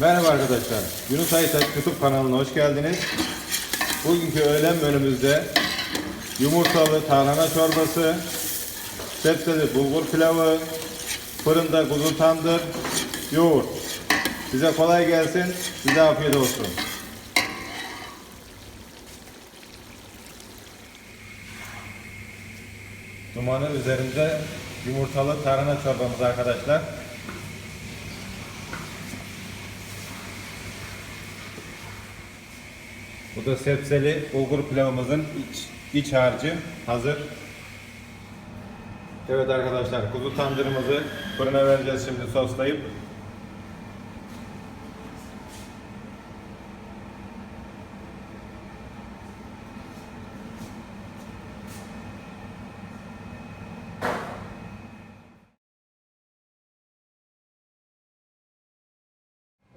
Merhaba arkadaşlar. Yunus Aytaç YouTube kanalına hoş geldiniz. Bugünkü öğlen menümüzde yumurtalı tarhana çorbası, sebzeli bulgur pilavı, fırında kuzu tandır, yoğurt. Size kolay gelsin, size afiyet olsun. Dumanın üzerinde yumurtalı tarhana çorbamız arkadaşlar. Bu da sebzeli bulgur pilavımızın iç, iç harcı hazır. Evet arkadaşlar kuzu tandırımızı fırına vereceğiz şimdi soslayıp.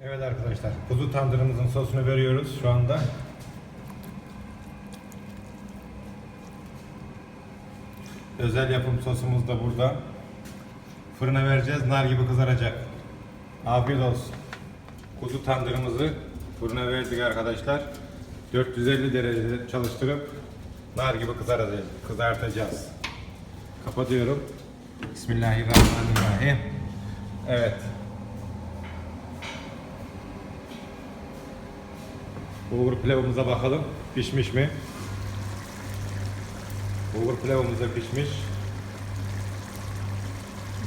Evet arkadaşlar kuzu tandırımızın sosunu veriyoruz şu anda. Özel yapım sosumuz da burada. Fırına vereceğiz. Nar gibi kızaracak. Afiyet olsun. Kuzu tandırımızı fırına verdik arkadaşlar. 450 derecede çalıştırıp nar gibi kızartacağız. Kapatıyorum. Bismillahirrahmanirrahim. Evet. Bulgur pilavımıza bakalım. Pişmiş mi? Bulgur pilavımız pişmiş.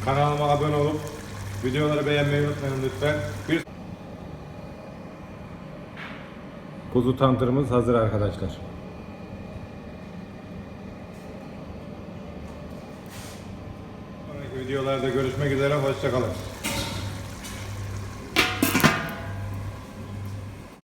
Kanalıma abone olup videoları beğenmeyi unutmayın lütfen. Bir Kuzu tantırımız hazır arkadaşlar. Sonraki videolarda görüşmek üzere. Hoşçakalın.